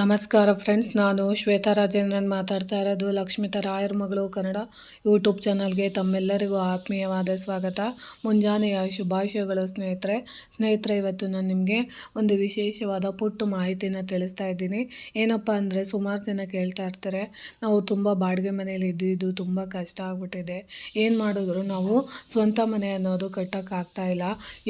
ನಮಸ್ಕಾರ ಫ್ರೆಂಡ್ಸ್, ನಾನು ಶ್ವೇತಾ ರಾಜೇಂದ್ರನ್ ಮಾತಾಡ್ತಾ ಇರೋದು ಲಕ್ಷ್ಮಿತ ರಾಯರ್ ಮಗಳು ಕನ್ನಡ ಯೂಟ್ಯೂಬ್ ಚಾನಲ್ಗೆ ತಮ್ಮೆಲ್ಲರಿಗೂ ಆತ್ಮೀಯವಾದ ಸ್ವಾಗತ. ಮುಂಜಾನೆಯ ಶುಭಾಶಯಗಳು ಸ್ನೇಹಿತರೆ. ಸ್ನೇಹಿತರೆ, ಇವತ್ತು ನಾನು ನಿಮಗೆ ಒಂದು ವಿಶೇಷವಾದ ಪುಟ್ಟು ಮಾಹಿತಿನ ತಿಳಿಸ್ತಾ ಇದ್ದೀನಿ. ಏನಪ್ಪ ಅಂದರೆ ಸುಮಾರು ಜನ ಕೇಳ್ತಾ ಇರ್ತಾರೆ, ನಾವು ತುಂಬ ಬಾಡಿಗೆ ಮನೆಯಲ್ಲಿ ಇದ್ದು ಇದು ತುಂಬ ಕಷ್ಟ ಆಗ್ಬಿಟ್ಟಿದೆ. ಏನು ಮಾಡಿದ್ರು ನಾವು ಸ್ವಂತ ಮನೆ ಅನ್ನೋದು ಕಟ್ಟೋಕ್ಕಾಗ್ತಾ ಇಲ್ಲ.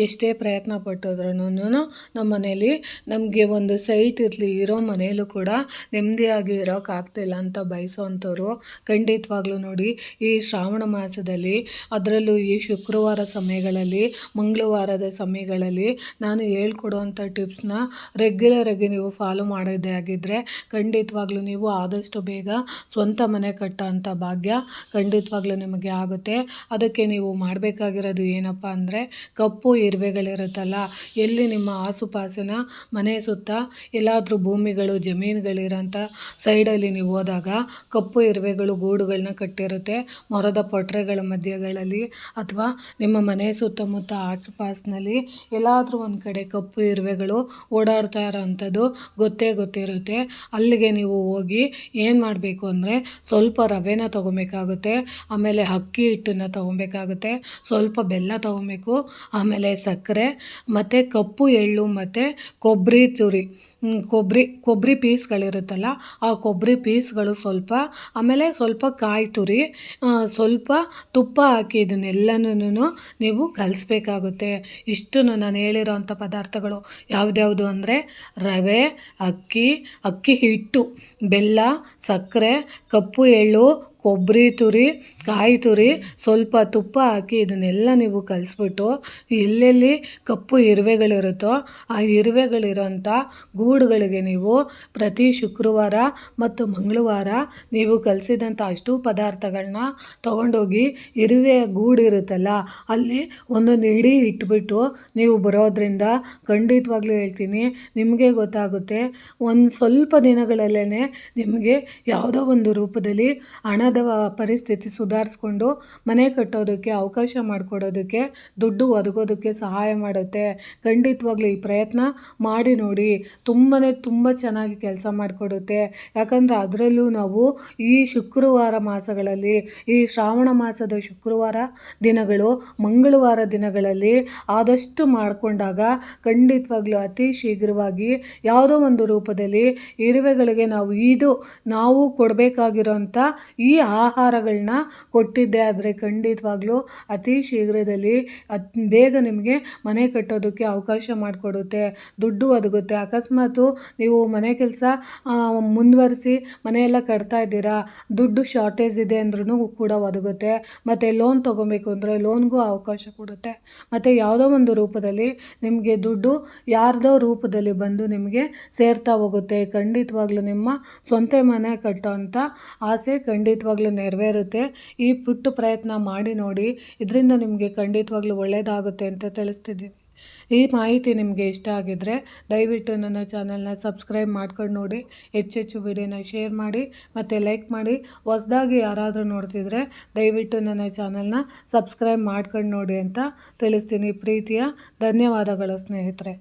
ಎಷ್ಟೇ ಪ್ರಯತ್ನ ಪಟ್ಟಿದ್ರು ನಮ್ಮ ಮನೆಯಲ್ಲಿ ನಮಗೆ ಒಂದು ಸೈಟ್ ಇರಲಿ, ಇರೋ ಮನೆ ಮೇಲೂ ಕೂಡ ನೆಮ್ಮದಿಯಾಗಿ ಇರೋಕ್ಕಾಗ್ತಿಲ್ಲ ಅಂತ ಬಯಸೋವಂಥವ್ರು ಖಂಡಿತವಾಗ್ಲೂ ನೋಡಿ ಈ ಶ್ರಾವಣ ಮಾಸದಲ್ಲಿ ಅದರಲ್ಲೂ ಈ ಶುಕ್ರವಾರ ಸಮಯಗಳಲ್ಲಿ, ಮಂಗಳವಾರದ ಸಮಯಗಳಲ್ಲಿ ನಾನು ಹೇಳ್ಕೊಡುವಂಥ ಟಿಪ್ಸ್ನ ರೆಗ್ಯುಲರಾಗಿ ನೀವು ಫಾಲೋ ಮಾಡೋದೇ ಆಗಿದ್ದರೆ ಖಂಡಿತವಾಗ್ಲೂ ನೀವು ಆದಷ್ಟು ಬೇಗ ಸ್ವಂತ ಮನೆ ಕಟ್ಟೋಂಥ ಭಾಗ್ಯ ಖಂಡಿತವಾಗ್ಲೂ ನಿಮಗೆ ಆಗುತ್ತೆ. ಅದಕ್ಕೆ ನೀವು ಮಾಡಬೇಕಾಗಿರೋದು ಏನಪ್ಪ ಅಂದರೆ ಕಪ್ಪು ಇರುವೆಗಳಿರುತ್ತಲ್ಲ, ಎಲ್ಲಿ ನಿಮ್ಮ ಆಸುಪಾಸಿನ ಮನೆ ಸುತ್ತ ಎಲ್ಲಾದರೂ ಭೂಮಿಗಳು ಜಮೀನುಗಳಿರೋಂಥ ಸೈಡಲ್ಲಿ ನೀವು ಹೋದಾಗ ಕಪ್ಪು ಇರುವೆಗಳು ಗೂಡುಗಳನ್ನ ಕಟ್ಟಿರುತ್ತೆ, ಮರದ ಪೊಟ್ರೆಗಳ ಮಧ್ಯಗಳಲ್ಲಿ ಅಥವಾ ನಿಮ್ಮ ಮನೆ ಸುತ್ತಮುತ್ತ ಆಸುಪಾಸಿನಲ್ಲಿ ಎಲ್ಲಾದರೂ ಒಂದು ಕಡೆ ಕಪ್ಪು ಇರುವೆಗಳು ಓಡಾಡ್ತಾ ಇರೋವಂಥದ್ದು ಗೊತ್ತೇ ಗೊತ್ತಿರುತ್ತೆ. ಅಲ್ಲಿಗೆ ನೀವು ಹೋಗಿ ಏನು ಮಾಡಬೇಕು ಅಂದರೆ ಸ್ವಲ್ಪ ರವೆನ ತೊಗೊಬೇಕಾಗುತ್ತೆ, ಆಮೇಲೆ ಅಕ್ಕಿ ಹಿಟ್ಟನ್ನು ತೊಗೊಬೇಕಾಗುತ್ತೆ, ಸ್ವಲ್ಪ ಬೆಲ್ಲ ತೊಗೊಬೇಕು, ಆಮೇಲೆ ಸಕ್ಕರೆ, ಮತ್ತು ಕಪ್ಪು ಎಳ್ಳು, ಮತ್ತು ಕೊಬ್ಬರಿ ತುರಿ. ಕೊಬ್ಬರಿ ಕೊಬ್ಬರಿ ಪೀಸ್ಗಳಿರುತ್ತಲ್ಲ, ಆ ಕೊಬ್ಬರಿ ಪೀಸ್ಗಳು ಸ್ವಲ್ಪ, ಆಮೇಲೆ ಸ್ವಲ್ಪ ಕಾಯಿ ತುರಿ ಸ್ವಲ್ಪ ತುಪ್ಪ ಹಾಕಿ ಇದನ್ನೆಲ್ಲನೂ ನೀವು ಕಲಿಸ್ಬೇಕಾಗುತ್ತೆ. ಇಷ್ಟು ನಾನು ಹೇಳಿರೋ ಅಂಥ ಪದಾರ್ಥಗಳು ಯಾವುದ್ಯಾವುದು ಅಂದರೆ ರವೆ, ಅಕ್ಕಿ ಅಕ್ಕಿ ಹಿಟ್ಟು, ಬೆಲ್ಲ, ಸಕ್ಕರೆ, ಕಪ್ಪು ಎಳ್ಳು ಕೊಬ್ಬರಿ ತುರಿ, ಕಾಯಿ ತುರಿ, ಸ್ವಲ್ಪ ತುಪ್ಪ ಹಾಕಿ ಇದನ್ನೆಲ್ಲ ನೀವು ಕಲಿಸ್ಬಿಟ್ಟು ಎಲ್ಲೆಲ್ಲಿ ಕಪ್ಪು ಇರುವೆಗಳಿರುತ್ತೋ ಆ ಇರುವೆಗಳಿರೋಂಥ ಗೂಡುಗಳಿಗೆ ನೀವು ಪ್ರತಿ ಶುಕ್ರವಾರ ಮತ್ತು ಮಂಗಳವಾರ ನೀವು ಕಲಿಸಿದಂಥ ಅಷ್ಟು ಪದಾರ್ಥಗಳನ್ನ ತೊಗೊಂಡೋಗಿ ಇರುವೆ ಗೂಡಿರುತ್ತಲ್ಲ, ಅಲ್ಲಿ ಒಂದೊಂದು ಇಡೀ ಇಟ್ಬಿಟ್ಟು ನೀವು ಬರೋದ್ರಿಂದ ಖಂಡಿತವಾಗ್ಲೂ ಹೇಳ್ತೀನಿ ನಿಮಗೆ ಗೊತ್ತಾಗುತ್ತೆ. ಒಂದು ಸ್ವಲ್ಪ ದಿನಗಳಲ್ಲೇ ನಿಮಗೆ ಯಾವುದೋ ಒಂದು ರೂಪದಲ್ಲಿ ಹಣ ಹಣದ ಪರಿಸ್ಥಿತಿ ಸುಧಾರಿಸ್ಕೊಂಡು ಮನೆ ಕಟ್ಟೋದಕ್ಕೆ ಅವಕಾಶ ಮಾಡಿಕೊಡೋದಕ್ಕೆ, ದುಡ್ಡು ಒದಗೋದಕ್ಕೆ ಸಹಾಯ ಮಾಡುತ್ತೆ. ಖಂಡಿತವಾಗ್ಲೂ ಈ ಪ್ರಯತ್ನ ಮಾಡಿ ನೋಡಿ. ತುಂಬಾ ತುಂಬ ಚೆನ್ನಾಗಿ ಕೆಲಸ ಮಾಡಿಕೊಡುತ್ತೆ. ಯಾಕಂದರೆ ಅದರಲ್ಲೂ ನಾವು ಈ ಶುಕ್ರವಾರ ಮಾಸಗಳಲ್ಲಿ, ಈ ಶ್ರಾವಣ ಮಾಸದ ಶುಕ್ರವಾರ ದಿನಗಳು, ಮಂಗಳವಾರ ದಿನಗಳಲ್ಲಿ ಆದಷ್ಟು ಮಾಡಿಕೊಂಡಾಗ ಖಂಡಿತವಾಗ್ಲೂ ಅತಿ ಶೀಘ್ರವಾಗಿ ಯಾವುದೋ ಒಂದು ರೂಪದಲ್ಲಿ ಇರುವೆಗಳಿಗೆ ನಾವು ಇದು, ನಾವು ಕೊಡಬೇಕಾಗಿರೋಂಥ ಈ ಆಹಾರಗಳನ್ನ ಕೊಟ್ಟಿದ್ದೆ. ಆದರೆ ಖಂಡಿತವಾಗ್ಲೂ ಅತಿ ಶೀಘ್ರದಲ್ಲಿ ಅತ್ ಬೇಗ ನಿಮಗೆ ಮನೆ ಕಟ್ಟೋದಕ್ಕೆ ಅವಕಾಶ ಮಾಡಿಕೊಡುತ್ತೆ. ದುಡ್ಡು ಒದಗುತ್ತೆ. ಅಕಸ್ಮಾತು ನೀವು ಮನೆ ಕೆಲಸ ಮುಂದುವರಿಸಿ ಮನೆಯೆಲ್ಲ ಕಟ್ತಾ ಇದ್ದೀರಾ, ದುಡ್ಡು ಶಾರ್ಟೇಜ್ ಇದೆ ಅಂದ್ರೂ ಕೂಡ ಒದಗುತ್ತೆ. ಮತ್ತು ಲೋನ್ ತೊಗೊಬೇಕು ಅಂದರೆ ಲೋನ್ಗೂ ಅವಕಾಶ ಕೊಡುತ್ತೆ. ಮತ್ತು ಯಾವುದೋ ಒಂದು ರೂಪದಲ್ಲಿ ನಿಮಗೆ ದುಡ್ಡು ಯಾರ್ದೋ ರೂಪದಲ್ಲಿ ಬಂದು ನಿಮಗೆ ಸೇರ್ತಾ ಹೋಗುತ್ತೆ. ಖಂಡಿತವಾಗ್ಲೂ ನಿಮ್ಮ ಸ್ವಂತ ಮನೆ ಕಟ್ಟೋ ಅಂಥ ಆಸೆ ಖಂಡಿತವಾಗ್ಲೂ ನೆರವೇರುತ್ತೆ. ಈ ಪುಟ್ಟ ಪ್ರಯತ್ನ ಮಾಡಿ ನೋಡಿ, ಇದರಿಂದ ನಿಮಗೆ ಖಂಡಿತವಾಗ್ಲೂ ಒಳ್ಳೆಯದಾಗುತ್ತೆ ಅಂತ ತಿಳಿಸ್ತಿದ್ದೀನಿ. ಈ ಮಾಹಿತಿ ನಿಮಗೆ ಇಷ್ಟ ಆಗಿದ್ದರೆ ದಯವಿಟ್ಟು ನನ್ನ ಚಾನಲ್ನ ಸಬ್ಸ್ಕ್ರೈಬ್ ಮಾಡ್ಕೊಂಡು ನೋಡಿ ಹೆಚ್ಚೆಚ್ಚು ವಿಡಿಯೋನ ಶೇರ್ ಮಾಡಿ, ಮತ್ತು ಲೈಕ್ ಮಾಡಿ. ಹೊಸದಾಗಿ ಯಾರಾದರೂ ನೋಡ್ತಿದ್ರೆ ದಯವಿಟ್ಟು ನನ್ನ ಚಾನಲ್ನ ಸಬ್ಸ್ಕ್ರೈಬ್ ಮಾಡ್ಕೊಂಡು ನೋಡಿ ಅಂತ ತಿಳಿಸ್ತೀನಿ ಪ್ರೀತಿಯ ಧನ್ಯವಾದಗಳು ಸ್ನೇಹಿತರೆ.